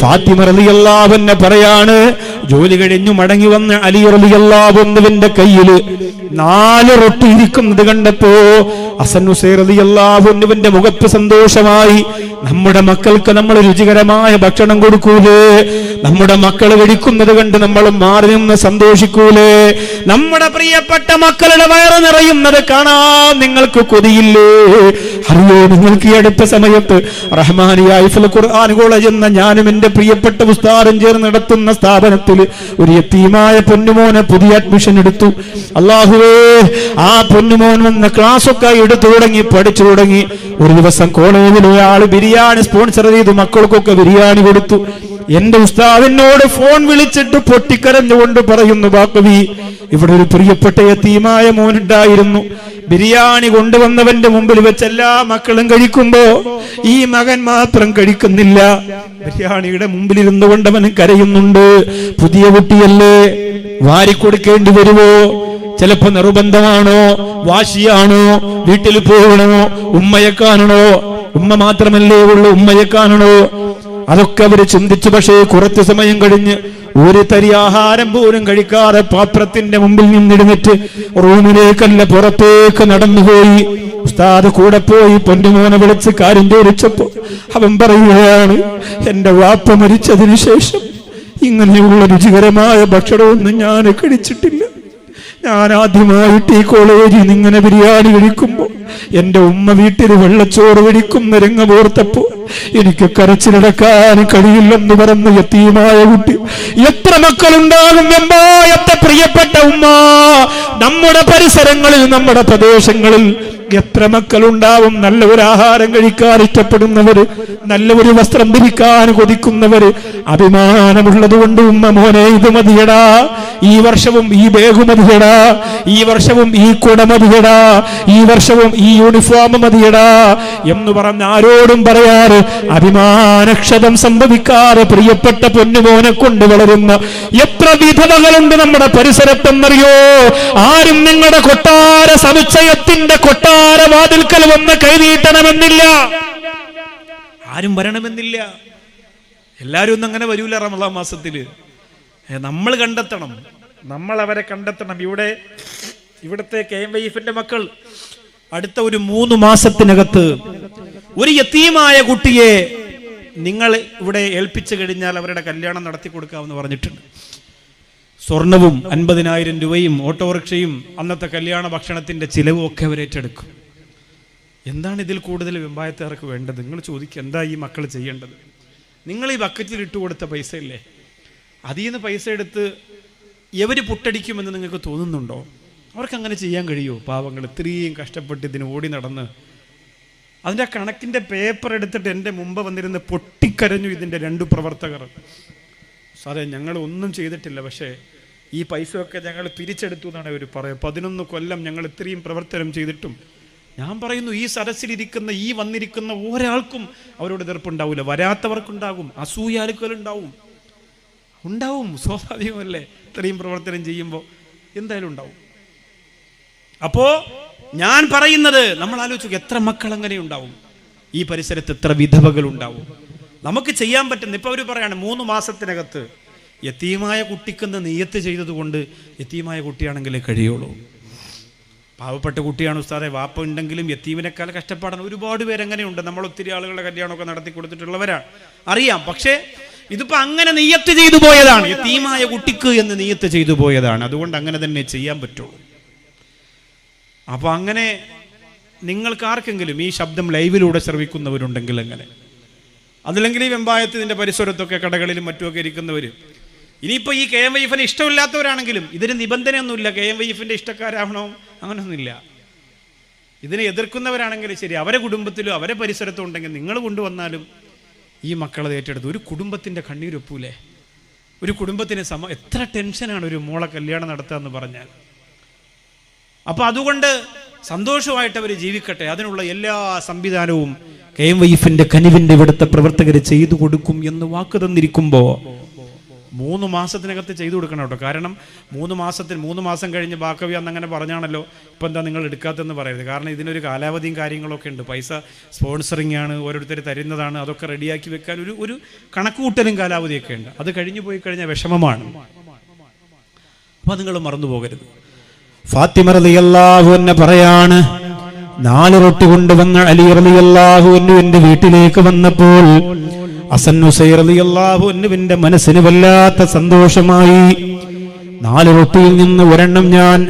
S1: ഫാത്തിമ പറയാണ് ജോലി കഴിഞ്ഞു മടങ്ങി വന്ന അലി റളിയല്ലാഹുവിന്റെ കയ്യിൽ നാല് റൊട്ടി ഇരിക്കുന്നത് കണ്ടപ്പോ അസൻ ഹുസൈൻ മുഖത്ത് സന്തോഷമായി. നമ്മുടെ മക്കൾക്ക് നമ്മൾ രുചികരമായ ഭക്ഷണം കൊടുക്കൂലേ? നമ്മുടെ മക്കൾ കഴിക്കുന്നത് കണ്ട് നമ്മൾ മാറി നിന്ന് സന്തോഷിക്കൂലേ? നമ്മുടെ പ്രിയപ്പെട്ട മക്കളുടെ വയറ് നിറയുന്നത് കാണാൻ നിങ്ങൾക്ക് കൊതിയില്ലേ? അറിയോ നിങ്ങൾക്ക് ഈ അടുത്ത സമയത്ത് റഹ്മാനിയ ഖുർആൻ കോളേജ് എന്ന ഞാനും എന്റെ പ്രിയപ്പെട്ട ഉസ്താദും ചേർന്ന് നടത്തുന്ന സ്ഥാപനത്തിൽ ഒരു യത്തീമായ പൊന്നുമോനെ പുതിയ അഡ്മിഷൻ എടുത്തു. അള്ളാഹുവേ ആ പൊന്നുമോൻ വന്ന ക്ലാസ് ഒക്കെ എടുത്തു തുടങ്ങി പഠിച്ചു തുടങ്ങി. ഒരു ദിവസം കോളേജിൽ ആൾ ബിരിയാണി സ്പോൺസർ ചെയ്ത് മക്കൾക്കൊക്കെ ബിരിയാണി കൊടുത്തു. എന്റെ ഉസ്താവിനോട് ഫോൺ വിളിച്ചിട്ട് പൊട്ടിക്കരഞ്ഞുകൊണ്ട് പറയുന്നു ബാക്കവി ഇവിടെ ഒരു പ്രിയപ്പെട്ട യത്തീമായ മോനുണ്ടായിരുന്നു. ബിരിയാണി കൊണ്ടുവന്നവന്റെ മുമ്പിൽ വെച്ച് എല്ലാ മക്കളും കഴിക്കുമ്പോ ഈ മകൻ മാത്രം കഴിക്കുന്നില്ല. ബിരിയാണിയുടെ മുമ്പിൽ ഇരുന്നു കൊണ്ടവൻ കരയുന്നുണ്ട്. പുതിയ കുട്ടിയല്ലേ വാരിക്കൊടുക്കേണ്ടി വരുമോ ചിലപ്പോ നിർബന്ധമാണോ? വാശിയാണോ? വീട്ടിൽ പോകണോ? ഉമ്മയെ കാണണോ? ഉമ്മ മാത്രമല്ലേ ഉള്ളൂ ഉമ്മയെ കാണണോ? അതൊക്കെ അവർ ചിന്തിച്ചു. പക്ഷേ കുറച്ചു സമയം കഴിഞ്ഞ് ഒരു തരി ആഹാരം പോലും കഴിക്കാതെ പാത്രത്തിന്റെ മുമ്പിൽ നിന്നിരുന്നിട്ട് റൂമിലേക്കല്ല പുറത്തേക്ക് നടന്നുപോയി. ഉസ്താദ് കൂടെ പോയി പൊന്നുമോനെ വിളിച്ച് കാര്യം ചോദിച്ചപ്പോ അവൻ പറയുകയാണ് എന്റെ വാപ്പ മരിച്ചതിനു ശേഷം ഇങ്ങനെയുള്ള രുചികരമായ ഭക്ഷണമൊന്നും ഞാൻ കഴിച്ചിട്ടില്ല. ഞാൻ ആദ്യമായിട്ട് ഈ കോളേജിൽ ഇങ്ങനെ ബിരിയാണി കഴിക്കുമ്പോ എന്റെ ഉമ്മ വീട്ടിൽ വെള്ളച്ചോറ് കഴിക്കും നിരങ്ങ പോർത്തപ്പോൾ എനിക്ക് കരച്ചിലടക്കാൻ കഴിയില്ലെന്ന് പറഞ്ഞ് യത്തീമായ കുട്ടി എത്ര മക്കളുണ്ടാകും എമ്പായത്തെ പ്രിയപ്പെട്ട ഉമ്മ? നമ്മുടെ പരിസരങ്ങളിൽ നമ്മുടെ പ്രദേശങ്ങളിൽ എത്ര മക്കളുണ്ടാവും? നല്ല ഒരു ആഹാരം കഴിക്കാൻ ഇഷ്ടപ്പെടുന്നവര് നല്ല ഒരു വസ്ത്രം ധരിക്കാൻ കൊതിക്കുന്നവര്. അഭിമാനമുള്ളത് കൊണ്ട് ഉമ്മ മോനെ ഇത് മതിയടാ. ഈ വർഷവും ഈ ബേഗ് മതിയടാ. ഈ വർഷവും ഈ കുട മതിയടാ. ഈ വർഷവും
S2: ഈ യൂണിഫോം മതിയടാ. എന്ന് പറഞ്ഞ് ആരോടും പറയാറ് അഭിമാനക്ഷതം സംഭവിക്കാറ് പ്രിയപ്പെട്ട പൊന്നുമോനെ കൊണ്ട് വളരുന്ന എത്ര വിധവകളുണ്ട് നമ്മുടെ പരിസരത്തെന്നറിയോ? ആരും നിങ്ങളുടെ കൊട്ടാര സമുച്ചയത്തിന്റെ കൊട്ടാര വാതിൽക്കൽ വന്ന് കൈനീട്ടണമെന്നില്ല?
S1: ആരും വരണമെന്നില്ല. എല്ലാവരും ഒന്നും അങ്ങനെ വരൂല റമദാ മാസത്തിൽ. നമ്മൾ കണ്ടെത്തണം. നമ്മൾ അവരെ കണ്ടെത്തണം. ഇവിടെ ഇവിടുത്തെ കെ എം വൈഫിന്റെ മക്കൾ അടുത്ത ഒരു മൂന്ന് മാസത്തിനകത്ത് ഒരു യത്തീമായ കുട്ടിയെ നിങ്ങൾ ഇവിടെ ഏൽപ്പിച്ചു കഴിഞ്ഞാൽ അവരുടെ കല്യാണം നടത്തി കൊടുക്കാമെന്ന് പറഞ്ഞിട്ടുണ്ട്. സ്വർണവും അൻപതിനായിരം രൂപയും ഓട്ടോറിക്ഷയും അന്നത്തെ കല്യാണ ഭക്ഷണത്തിന്റെ ചിലവും ഒക്കെ അവരേറ്റെടുക്കും എന്താണ് ഇതിൽ കൂടുതൽ വെമ്പായത്തേർക്ക് വേണ്ടത്? നിങ്ങൾ ചോദിക്കുക എന്താ ഈ മക്കൾ ചെയ്യേണ്ടത്? നിങ്ങൾ ഈ ബക്കറ്റിൽ ഇട്ട് കൊടുത്ത പൈസ ഇല്ലേ? അതിൽ നിന്ന് പൈസ എടുത്ത് എവർ പുട്ടടിക്കുമെന്ന് നിങ്ങൾക്ക് തോന്നുന്നുണ്ടോ? അവർക്ക് അങ്ങനെ ചെയ്യാൻ കഴിയുമോ? പാവങ്ങൾ ഇത്രയും കഷ്ടപ്പെട്ട് ഇതിന് ഓടി നടന്ന് അതിന്റെ കണക്കിന്റെ പേപ്പർ എടുത്തിട്ട് എന്റെ മുമ്പ് വന്നിരുന്ന് പൊട്ടിക്കരഞ്ഞു ഇതിന്റെ രണ്ട് പ്രവർത്തകർ. സാറേ ഞങ്ങൾ ഒന്നും ചെയ്തിട്ടില്ല പക്ഷേ ഈ പൈസയൊക്കെ ഞങ്ങൾ പിരിച്ചെടുത്തു എന്നാണ് അവർ പറയുക. പതിനൊന്ന് കൊല്ലം ഞങ്ങൾ ഇത്രയും പ്രവർത്തനം ചെയ്തിട്ടും ഞാൻ പറയുന്നു ഈ സരസിലിരിക്കുന്ന ഈ വന്നിരിക്കുന്ന ഒരാൾക്കും അവരോട് എതിർപ്പുണ്ടാവില്ല വരാത്തവർക്കുണ്ടാകും അസൂയാലുക്കളുണ്ടാവും. ഉണ്ടാവും സ്വാഭാവികമല്ലേ? ഇത്രയും പ്രവർത്തനം ചെയ്യുമ്പോൾ എന്തായാലും ഉണ്ടാവും. അപ്പോ ഞാൻ പറയുന്നത് നമ്മൾ ആലോചിച്ചു എത്ര മക്കൾ അങ്ങനെ ഉണ്ടാവും? ഈ പരിസരത്ത് എത്ര വിധവകൾ ഉണ്ടാവും? നമുക്ക് ചെയ്യാൻ പറ്റുന്ന ഇപ്പൊ അവർ പറയാണ് മൂന്ന് മാസത്തിനകത്ത് യത്തീമായ കുട്ടിക്കെന്ന് നെയ്യത്ത് ചെയ്തതുകൊണ്ട് യത്തീമായ കുട്ടിയാണെങ്കിലേ കഴിയുള്ളൂ. പാവപ്പെട്ട കുട്ടിയാണ് ഉസ്താദെ. വാപ്പ ഉണ്ടെങ്കിലും യത്തീമിനേക്കാൾ കഷ്ടപ്പാടാണ്. ഒരുപാട് പേരെങ്ങനെയുണ്ട്. നമ്മൾ ഒത്തിരി ആളുകളുടെ കല്യാണമൊക്കെ നടത്തി കൊടുത്തിട്ടുള്ളവരാണ്. അറിയാം. പക്ഷേ ഇതിപ്പോ അങ്ങനെ നെയ്യത്ത് ചെയ്തു പോയതാണ്. യത്തീമായ കുട്ടിക്ക് എന്ന് നെയ്യത്ത് ചെയ്തു പോയതാണ്. അതുകൊണ്ട് അങ്ങനെ തന്നെ ചെയ്യാൻ പറ്റുള്ളൂ. അപ്പോൾ അങ്ങനെ നിങ്ങൾക്ക് ആർക്കെങ്കിലും ഈ ശബ്ദം ലൈവിലൂടെ ശ്രവിക്കുന്നവരുണ്ടെങ്കിൽ അങ്ങനെ അതല്ലെങ്കിൽ ഈ വെമ്പായത്തിന്റെ പരിസരത്തൊക്കെ കടകളിലും മറ്റുമൊക്കെ ഇരിക്കുന്നവർ ഇനിയിപ്പോൾ ഈ കെ എം വൈഫിന് ഇഷ്ടമില്ലാത്തവരാണെങ്കിലും ഇതിന് നിബന്ധനയൊന്നുമില്ല. കെ എം വൈഫിന്റെ ഇഷ്ടക്കാരാവണോ അങ്ങനെയൊന്നുമില്ല ഇതിനെ എതിർക്കുന്നവരാണെങ്കിലും ശരി അവരെ കുടുംബത്തിലും അവരെ പരിസരത്തും ഉണ്ടെങ്കിൽ നിങ്ങൾ കൊണ്ടുവന്നാലും ഈ മക്കളെ ഏറ്റെടുത്ത്. ഒരു കുടുംബത്തിന്റെ കണ്ണീരൊപ്പൂലേ ഒരു കുടുംബത്തിന് സമ എത്ര ടെൻഷനാണ് ഒരു മോളെ കല്യാണം നടത്തുക എന്ന് പറഞ്ഞാൽ. അപ്പോൾ അതുകൊണ്ട് സന്തോഷമായിട്ട് അവർ ജീവിക്കട്ടെ. അതിനുള്ള എല്ലാ സംവിധാനവും കെ എം വൈഫിന്റെ കനിവിന്റെ ഇവിടുത്തെ പ്രവർത്തകർ ചെയ്തു കൊടുക്കും എന്ന് വാക്ക് തന്നിരിക്കുമ്പോ മൂന്ന് മാസത്തിനകത്ത് ചെയ്തു കൊടുക്കണം കേട്ടോ. കാരണം മൂന്ന് മാസത്തിന് മൂന്ന് മാസം കഴിഞ്ഞ് ബാക്കവി അന്ന് അങ്ങനെ പറഞ്ഞാണല്ലോ ഇപ്പം എന്താ നിങ്ങൾ എടുക്കാത്തെന്ന് പറയരുത് കാരണം ഇതിനൊരു കാലാവധിയും കാര്യങ്ങളൊക്കെ ഉണ്ട്. പൈസ സ്പോൺസറിങ് ആണ് ഓരോരുത്തർ തരുന്നതാണ് അതൊക്കെ റെഡിയാക്കി വെക്കാൻ ഒരു ഒരു കണക്കുകൂട്ടലും കാലാവധിയൊക്കെ ഉണ്ട്. അത് കഴിഞ്ഞു പോയി കഴിഞ്ഞാൽ വിഷമമാണ്. അപ്പം നിങ്ങൾ മറന്നു പോകരുത്.
S2: ഫാത്തിമ റളിയല്ലാഹു എന്നെ പറയാണ് നാല് റൊട്ടി കൊണ്ടുവന്ന അലി എന്നു എന്റെ വീട്ടിലേക്ക് വന്നപ്പോൾ അസൻ മനസ്സിന് വല്ലാത്ത സന്തോഷമായി. നാല് റൊട്ടിയിൽ നിന്ന് ഒരെണ്ണം ഞാൻ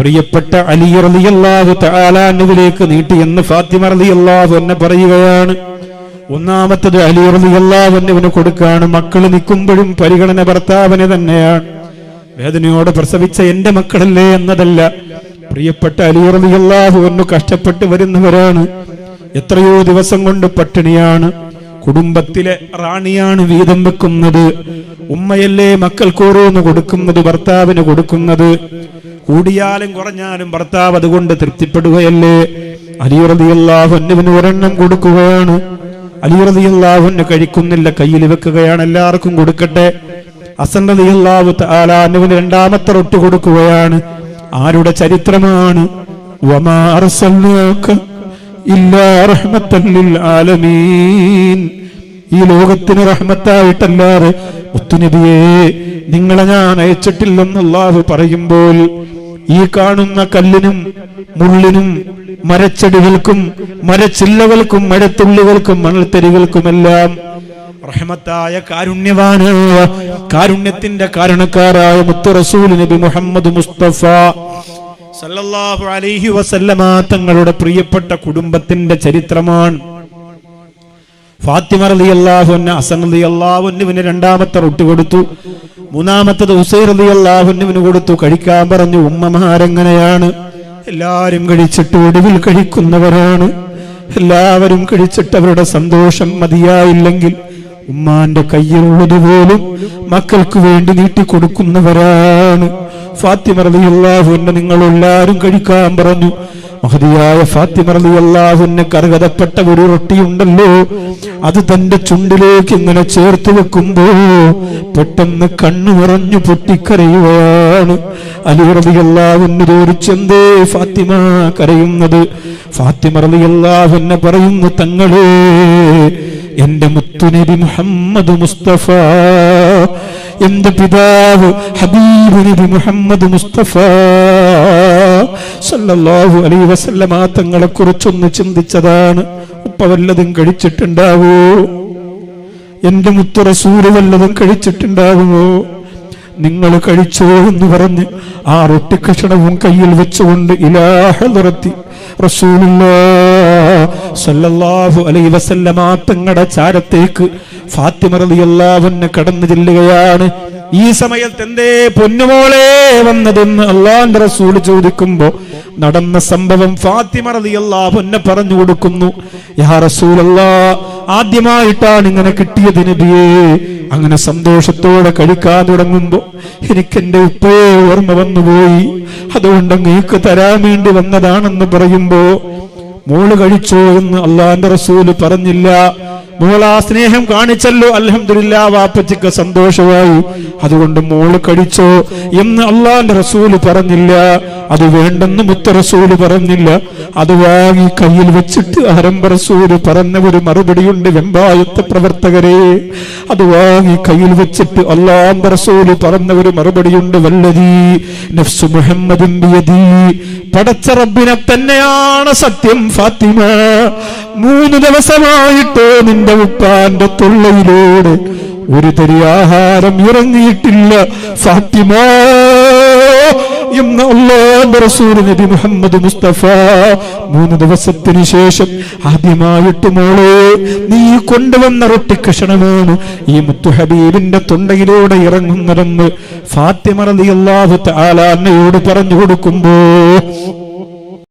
S2: പ്രിയപ്പെട്ട അലി റളിയല്ലാഹു തആലാനുവിലേക്ക് നീട്ടി എന്ന് ഫാത്തിമ റളിയല്ലാഹു എന്നെ പറയുകയാണ്. ഒന്നാമത്തത് അലി റളിയല്ലാഹു എന്നിവന് കൊടുക്കാണ്. മക്കൾ നിൽക്കുമ്പോഴും പരിഗണന ഭർത്താവിനെ തന്നെയാണ്. വേദനയോടെ പ്രസവിച്ച എന്റെ മക്കളല്ലേ എന്നതല്ല. പ്രിയപ്പെട്ട അലിയറിയാഹു എന്ന് കഷ്ടപ്പെട്ട് വരുന്നവരാണ്. എത്രയോ ദിവസം കൊണ്ട് പട്ടിണിയാണ്. കുടുംബത്തിലെ റാണിയാണ് വീതം വെക്കുന്നത്. ഉമ്മയല്ലേ മക്കൾക്ക് ഓരോന്ന് കൊടുക്കുന്നത് ഭർത്താവിന് കൊടുക്കുന്നത്? കൂടിയാലും കുറഞ്ഞാലും ഭർത്താവ് അതുകൊണ്ട് തൃപ്തിപ്പെടുകയല്ലേ? അലിയറിയാഹു എന്നിവന് ഒരെണ്ണം കൊടുക്കുകയാണ്. അലിയറിയാഹുന്ന് കഴിക്കുന്നില്ല കയ്യിൽ വെക്കുകയാണ് എല്ലാവർക്കും കൊടുക്കട്ടെ. അസന്നതിയല്ലാവു താലാനുവിന് രണ്ടാമത്തെ റൊട്ടി കൊടുക്കുകയാണ്. ആരുടെ ചരിത്രമാണ്? വമാ ലിൽ ആലമീൻ. ഈ ലോകത്തിന് റഹ്മത്തായിട്ടല്ലാതെ മുത്തുനബിയെ നിങ്ങളെ ഞാൻ അയച്ചിട്ടില്ലെന്ന് അള്ളാഹു പറയുമ്പോൾ ഈ കാണുന്ന കല്ലിനും മുള്ളിനും മരച്ചെടികൾക്കും മരച്ചില്ലകൾക്കും മരത്തുള്ളികൾക്കും മണൽത്തരികൾക്കുമെല്ലാം റഹ്മത്തായ കാരുണ്യവാനായ കാരുണ്യത്തിന്റെ കാരണക്കാരായ മുത്തു റസൂൽ നബി മുഹമ്മദ് മുസ്തഫ. സല്ലല്ലാഹു അലൈഹി വസല്ലമ തങ്ങളുടെ പ്രിയപ്പെട്ട കുടുംബത്തിന്റെ ചരിത്രമാണ്. ഫാത്തിമ റളിയല്ലാഹു അൻഹ ഹസൻ റളിയല്ലാഹു അൻഹുവിന് രണ്ടാമത്തെ റൊട്ടി കൊടുത്തു. മൂന്നാമത്തത് ഉസൈർ റളിയല്ലാഹു അൻഹുവിന് കൊടുത്തു. കഴിക്കാൻ പറഞ്ഞു ഉമ്മമാരെങ്ങനെയാണ് എല്ലാവരും കഴിച്ചിട്ട് ഒടുവിൽ കഴിക്കുന്നവരാണ്. എല്ലാവരും കഴിച്ചിട്ട് അവരുടെ സന്തോഷം മതിയായില്ലെങ്കിൽ ഉമ്മാന്റെ കയ്യിലുള്ളത് പോലും മക്കൾക്ക് വേണ്ടി നീട്ടിക്കൊടുക്കുന്നവരാണ്. നിങ്ങൾ എല്ലാവരും കഴിക്കാൻ പറഞ്ഞു. മഹതിയായ ഫാത്തിമ കരകഥപ്പെട്ട ഒരു റൊട്ടിയുണ്ടല്ലോ അത് തന്റെ ചുണ്ടിലേക്ക് ഇങ്ങനെ ചേർത്ത് വെക്കുമ്പോ പെട്ടെന്ന് കണ്ണു നിറഞ്ഞു പൊട്ടിക്കരയുകയാണ്. അലി റളിയല്ലാഹുവിന് ചോദിച്ചെന്തേ ഫാത്തിമ കരയുന്നത്? ഫാത്തിമ റളിയല്ലാഹുവിനെ പറയുന്നു തങ്ങളെ എന്റെ മുത്തുനബി മുഹമ്മദ് മുസ്തഫ എന്റെ പിതാവ് ഹബീബ് നബി മുഹമ്മദ് മുസ്തഫ. സല്ലല്ലാഹു അലൈഹി വസല്ലമ തങ്ങളെ കുറിച്ചൊന്ന് ചിന്തിച്ചതാണ്. ഉപ്പ വല്ലതും കഴിച്ചിട്ടുണ്ടാവോ? എന്റെ മുത്തു റസൂൽ വല്ലതും കഴിച്ചിട്ടുണ്ടാകുമോ നിങ്ങൾ കഴിച്ചോ എന്ന് പറഞ്ഞ് ആ റൊട്ടി കഷണവും കയ്യിൽ വെച്ചുകൊണ്ട് ഇലാഹറത്തി സല്ലല്ലാഹു അലൈഹി വസല്ലമ തങ്ങളുടെ ചാരത്തേക്ക് ഫാത്തിമ റളിയല്ലാഹുവിനെ കടന്നു ചെല്ലുകയാണ്. ഈ സമയത്ത് എന്തേ പൊന്നുമോളെ വന്നതെന്ന് അള്ളാന്റെ റസൂൽ ചോദിക്കുമ്പോ നടന്ന സംഭവം ഫാത്തിമ റളിയല്ലാഹുവിനെ പറഞ്ഞു കൊടുക്കുന്നു. യാ റസൂലല്ലാ ആദ്യമായിട്ടാണ് ഇങ്ങനെ കിട്ടിയത് നബിയേ. അങ്ങനെ സന്തോഷത്തോടെ കഴിക്കാൻ തുടങ്ങുമ്പോ എനിക്ക് എന്റെ ഉപ്പയെ ഓർമ്മ വന്നുപോയി. അതുകൊണ്ട് അങ്ങേക്ക് തരാൻ വേണ്ടി വന്നതാണെന്ന് പറയുമ്പോ മോൾ കഴിച്ചോ എന്ന് അള്ളാന്റെ റസൂൽ പറഞ്ഞില്ല. മോൾ ആ സ്നേഹം കാണിച്ചല്ലോ. അലഹമില്ല വാപ്പച്ചിക്ക് സന്തോഷമായി. അതുകൊണ്ട് മോൾ കഴിച്ചോ എന്ന് അള്ളാന്റെ റസൂൽ പറഞ്ഞില്ല. അത് വേണ്ടെന്ന് മുത്ത റസൂൽ പറഞ്ഞില്ല. അത് വാങ്ങി കയ്യിൽ വെച്ചിട്ട് ആരംഭ റസൂൽ പറഞ്ഞ ഒരു മറുപടിയുണ്ട് വെമ്പായത്തെ പ്രവർത്തകരെ. അത് വാങ്ങി കയ്യിൽ വെച്ചിട്ട് അള്ളാന്റെ റസൂൽ പറഞ്ഞ ഒരു മറുപടിയുണ്ട്. വല്ലതീ നഫ്സു മുഹമ്മദ് പടച്ച റബ്ബിനെ തന്നെയാണ് സത്യം ഫാത്തിമ. മൂന്ന് ദിവസമായിട്ട് നിന്റെ ഉപ്പാന്റെ തൊള്ളയിലൂടെ ഒരു തരി ആഹാരം ഇറങ്ങിയിട്ടില്ല ഫാത്തിമ. എന്ന് അള്ളാന്റെ റസൂൽ നബി മുഹമ്മദ് മുസ്തഫ. മൂന്ന് ദിവസത്തിന് ശേഷം ആദ്യമായിട്ട് മോളെ നീ കൊണ്ടുവന്ന റൊട്ടിക്കഷണമാണ് ഈ മുത്തു ഹബീബിന്റെ തൊണ്ടയിലൂടെ ഇറങ്ങുന്നതെന്ന് ഫാത്തിമ റളിയല്ലാഹു തആല പറഞ്ഞു കൊടുക്കുമ്പോ